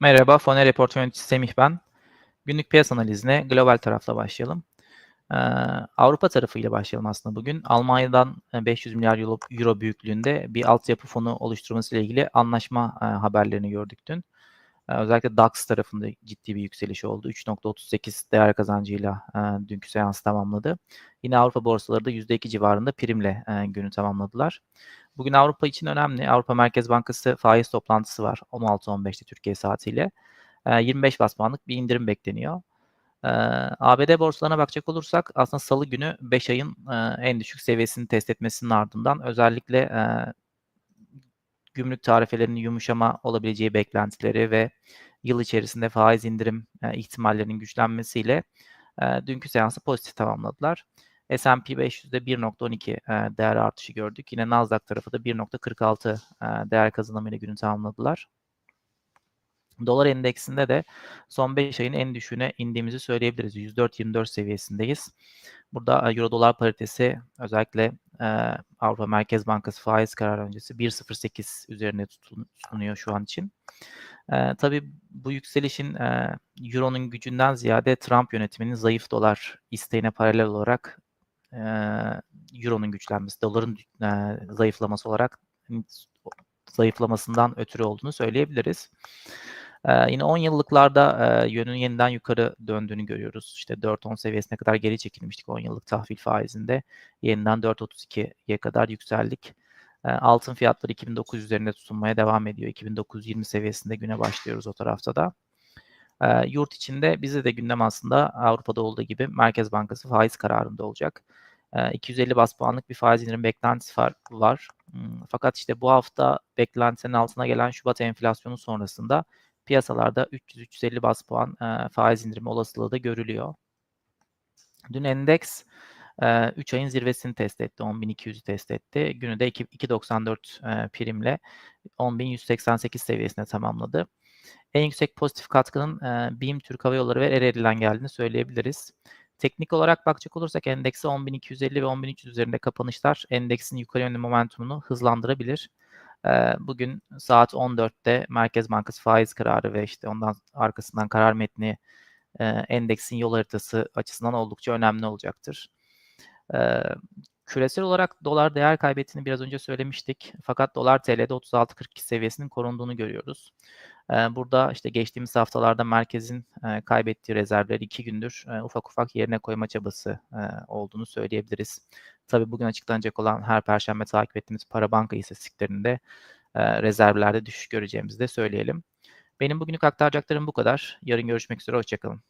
Merhaba, Fone Report yöneticisi Semih ben. Günlük piyasa analizine global tarafla başlayalım. Ee, Avrupa tarafıyla başlayalım aslında bugün. Almanya'dan 500 milyar euro büyüklüğünde bir altyapı fonu oluşturması ile ilgili anlaşma e, haberlerini gördük dün. Ee, özellikle DAX tarafında ciddi bir yükseliş oldu. 3.38 değer kazancıyla e, dünkü seans tamamladı. Yine Avrupa borsaları da %2 civarında primle e, günü tamamladılar. Bugün Avrupa için önemli. Avrupa Merkez Bankası faiz toplantısı var 16-15'te Türkiye saatiyle. 25 bas bir indirim bekleniyor. ABD borsalarına bakacak olursak aslında salı günü 5 ayın en düşük seviyesini test etmesinin ardından özellikle gümrük tarifelerinin yumuşama olabileceği beklentileri ve yıl içerisinde faiz indirim ihtimallerinin güçlenmesiyle dünkü seansı pozitif tamamladılar. S&P 500'de 1.12 değer artışı gördük. Yine Nasdaq tarafı da 1.46 değer kazanımıyla günü tamamladılar. Dolar endeksinde de son 5 ayın en düşüğüne indiğimizi söyleyebiliriz. 104-24 seviyesindeyiz. Burada Euro dolar paritesi özellikle e, Avrupa Merkez Bankası faiz kararı öncesi 1.08 üzerinde tutunuyor şu an için. E, tabii bu yükselişin e, Euro'nun gücünden ziyade Trump yönetiminin zayıf dolar isteğine paralel olarak e, Euro'nun güçlenmesi, doların e, zayıflaması olarak zayıflamasından ötürü olduğunu söyleyebiliriz. Yine 10 yıllıklarda yönün yeniden yukarı döndüğünü görüyoruz. İşte 4-10 seviyesine kadar geri çekilmiştik 10 yıllık tahvil faizinde. Yeniden 4.32'ye kadar yükseldik. Altın fiyatları 2009 üzerinde tutunmaya devam ediyor. 2920 seviyesinde güne başlıyoruz o tarafta da. Yurt içinde bize de gündem aslında Avrupa'da olduğu gibi Merkez Bankası faiz kararında olacak. 250 bas puanlık bir faiz indirim beklentisi var. var. Hmm, fakat işte bu hafta beklentinin altına gelen Şubat enflasyonu sonrasında piyasalarda 300-350 bas puan e, faiz indirimi olasılığı da görülüyor. Dün endeks e, 3 ayın zirvesini test etti. 10.200'ü test etti. Günü de 2.94 e, primle 10.188 seviyesine tamamladı. En yüksek pozitif katkının BİM, Türk Hava Yolları ve Ereğli'den geldiğini söyleyebiliriz. Teknik olarak bakacak olursak endekse 10.250 ve 10.300 üzerinde kapanışlar endeksin yukarı yönlü momentumunu hızlandırabilir. Bugün saat 14'te Merkez Bankası faiz kararı ve işte ondan arkasından karar metni endeksin yol haritası açısından oldukça önemli olacaktır. Küresel olarak dolar değer kaybettiğini biraz önce söylemiştik. Fakat dolar TL'de 36.42 seviyesinin korunduğunu görüyoruz. Burada işte geçtiğimiz haftalarda merkezin kaybettiği rezervleri iki gündür ufak ufak yerine koyma çabası olduğunu söyleyebiliriz. Tabii bugün açıklanacak olan her perşembe takip ettiğimiz para banka istatistiklerinde rezervlerde düşüş göreceğimizi de söyleyelim. Benim bugünlük aktaracaklarım bu kadar. Yarın görüşmek üzere, hoşçakalın.